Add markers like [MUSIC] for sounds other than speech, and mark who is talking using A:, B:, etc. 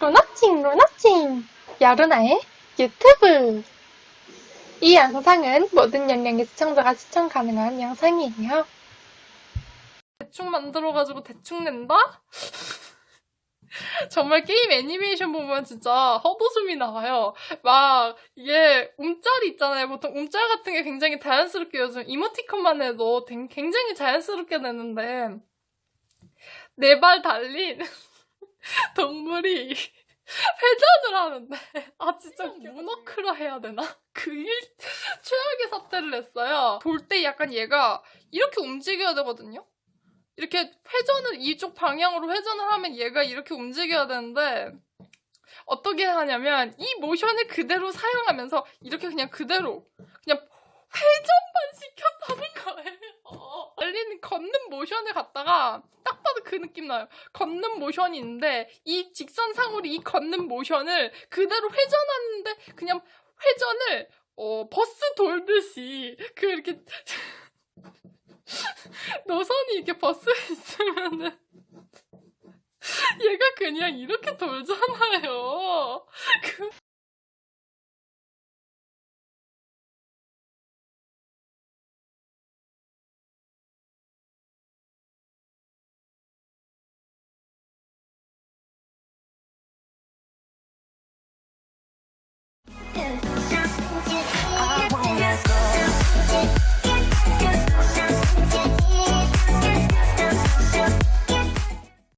A: 로너칭 로너칭 여루나의 유튜브 이 영상은 모든 연령의 시청자가 시청 가능한 영상이에요. 대충 만들어가지고 대충 낸다? [LAUGHS] 정말 게임 애니메이션 보면 진짜 헛웃음이 나와요. 막 이게 움짤이 있잖아요. 보통 움짤 같은 게 굉장히 자연스럽게 요즘 이모티콘만 해도 댕- 굉장히 자연스럽게 되는데 네 발 달린 [LAUGHS] 동물이 [LAUGHS] 회전을 하는데 아 진짜 문어크라 해야 되나? [LAUGHS] 그 일 최악의 사태를 냈어요. 돌때 약간 얘가 이렇게 움직여야 되거든요. 이렇게 회전을 이쪽 방향으로 회전을 하면 얘가 이렇게 움직여야 되는데 어떻게 하냐면 이 모션을 그대로 사용하면서 이렇게 그냥 그대로 그냥 회전만 시켰다는 거예요. [LAUGHS] 달리는 걷는 모션을 갖다가 그 느낌 나요. 걷는 모션이 있는데 이 직선상으로 이 걷는 모션을 그대로 회전하는데 그냥 회전을 어, 버스 돌듯이 그 이렇게 [LAUGHS] 노선이 이렇게 버스에 있으면은 얘가 그냥 이렇게 돌잖아요. 그